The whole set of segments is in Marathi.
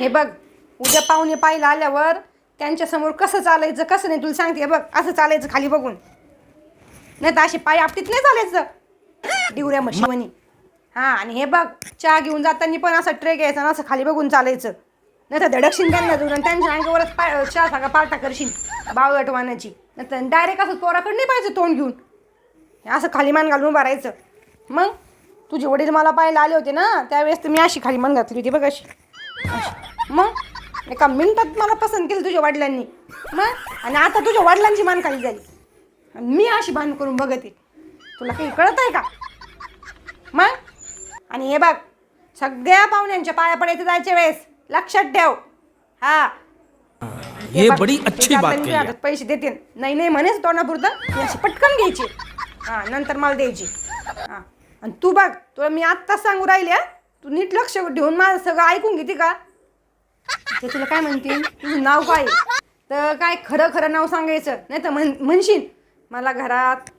हे बघ उद्या पाहुणे पाहिलं आल्यावर त्यांच्यासमोर कसं चालायचं कसं नाही तुला सांगते हे बघ असं चालायचं खाली बघून. नाही तर असे पाय आपटीत नाही चालायचं. डिवऱ्या म्हशीवणी. हां आणि हे बघ चहा घेऊन जाताना पण असं ट्रे घ्यायचा ना असं खाली बघून चालायचं. नाही तर धडकशील त्यांना जुळून त्यांच्या अंगावरच पाय चहा सांगा पार्टा करशील बावळटवानाची. नाही तर डायरेक्ट असं पोराकडे नाही पाहिजे तोंड घेऊन. असं खाली मान घालून भरायचं मग तुझे वडील मला पाहायला आले होते ना त्यावेळेस तर मी अशी खाली मान घातली होती बघ अशी. मग? एका मिनिटात मला पसंत केलं तुझ्या वडिलांनी. मग? आणि आता तुझ्या वडिलांची मान खाली झाली. आणि मी अशी बांध करून बघते तुला काही कळत आहे का? मग? आणि हे बघ सगळ्या पाहुण्यांच्या पाया पडायचं जायच्या वेळेस लक्षात ठेव. हा. ये बघ, बड़ी अच्छी बात है. हातात पैसे देते नाही नाही म्हणेच तोंडापुरतं अशी पटकन घ्यायची. हा नंतर मला द्यायची. हा. आणि तू बघ तुला मी आत्ताच सांगू राहिले हं? तू नीट लक्ष ठेवून माझं सगळं ऐकून घेते का? ते तुला काय म्हणते तुझं नाव काय? तर काय खरं खरं नाव सांगायचं? नाही तर म्हण म्हणशील? मला घरात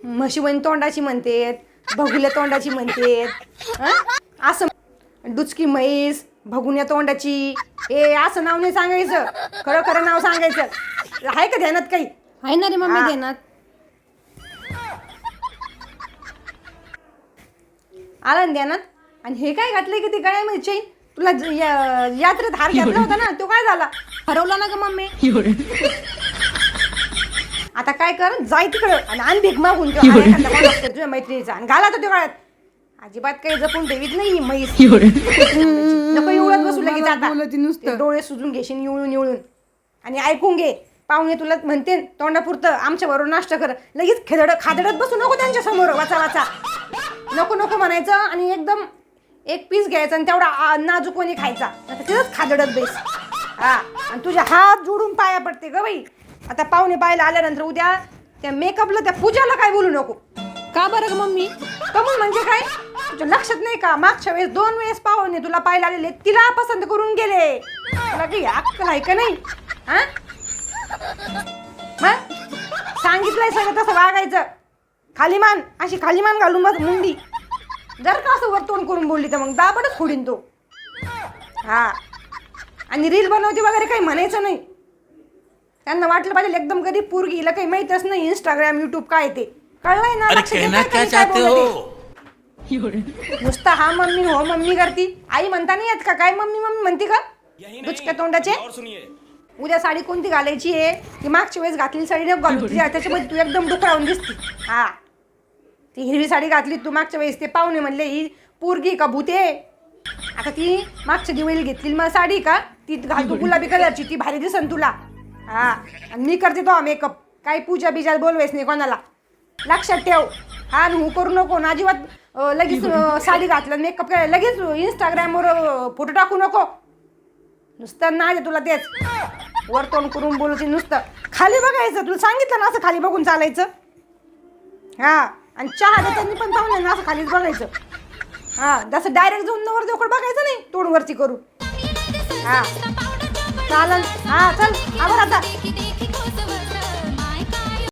म्हशीवणी तोंडाची म्हणतेत भगुल्या तोंडाची म्हणतेत हं? असं डुचकी म्हैस भगुन्या तोंडाची. हे असं नाव नाही सांगायचं. खरं खरं नाव सांगायचं. आहे का ध्यानात काही? आहे ना रे मम्मी. ध्यानात. आला ना ध्यानात? आणि हे काय घातलंय की ते गळ्यामध्ये चैन तुला ज- या- यात्रेत हार घातला होता ना तो काय झाला? हरवला ना ग मम्मी. आता काय कर जाय तिकडं आणि आण भीक मागून एखादा तरी तुझ्या मैत्रिणीचा. आणि घाला तो गळ्यात. अजिबात काही जपून ठेवीत नाही ही म्हैस नको एवढत बसू लगेच मला आता. बोलती नुसतं. ते डोळे सुजून घेशील निवळून निवळून. आणि ऐकून घे. पाहुणे तुला म्हणते तोंडापुरतं आमच्या बरोबर नाश्ता कर. लगेच खेदड खादडत बसू नको त्यांच्यासमोर वाचा वाचा. नको नको म्हणायचं. आणि एकदम एक पीस घ्यायचा आणि तेवढा आ, नाजूकपणे खायचा. तिथंच खादडत बेस. हा आणि तुझ्या हात जोडून पाया पडते ग बाई. आता पाहुणे पाहायला आल्यानंतर उद्या त्या मेकअपला त्या पूजाला काय बोलू नको. का बरं ग मम्मी? कमून म्हणजे काय? तुझ्या लक्षात नाही का? मागच्या वेळेस दोन वेळेस पाहुणे तुला पाहायला आलेले तिला पसंत करून गेले. तुला काही अक्कल आहे का नाही? हा? सांगितलंय सगळं तसं वागायचं. खाली मान अशी खाली मान घालून बस मुंडी. जर का असं वर तोंड करून बोलली तर मग दाबडच फोडीन तो. हा. आणि रील बनवते वगैरे काही म्हणायचं नाही. त्यांना वाटलं पाहिजे एकदम गरीब पोरगी हिला काही माहीतच नाही इंस्टाग्राम युट्यूब काय ते. कळलंय ना? अरे लक्ष कहना क्या काय चाहते? हो. नुसतं हा मम्मी हो मम्मी करती. आई म्हणता नाही येत का? काय मम्मी मम्मी म्हणती का? बुचक्या तोंडाचे? उद्या साडी कोणती घालायची आहे? ती मागच्या वेळेस घातलेली साडी नको घालू तुझ्या त्याच्यामध्ये तू एकदम डुकरावून दिसती. हा. ती हिरवी साडी घातली तू मागच्या वेळेस ते पाहुणे म्हणले ही पोरगी का भूते आता ती मागच्या दिवाळीला घेतली मग साडी का? ती घाल तू गुलाबी कलरची ती भारी दिसन तुला. हा आणि मी करते तो मेकअप काही पूजा बिजा बोलवायच नाही कोणाला. लक्षात ठेव. हा आणि हू करू नको आणि अजिबात लगेच साडी घातलं मेकअप करायला. लगेच इंस्टाग्रामवर फोटो टाकू नको. नुसतं नाही तुला तेच. वर तोंड करून बोलते नुसतं. खाली बघायचं तुला सांगितलं ना असं खाली बघून चालायचं? हा. आणि चहा देताना पण पाहुणे ना असं खालीच बघायचं. हां जसं डायरेक्ट जाऊन नवर देवकड बघायचं नाही तोंडवरती करू हां. चालन. हां चल. आवर आता.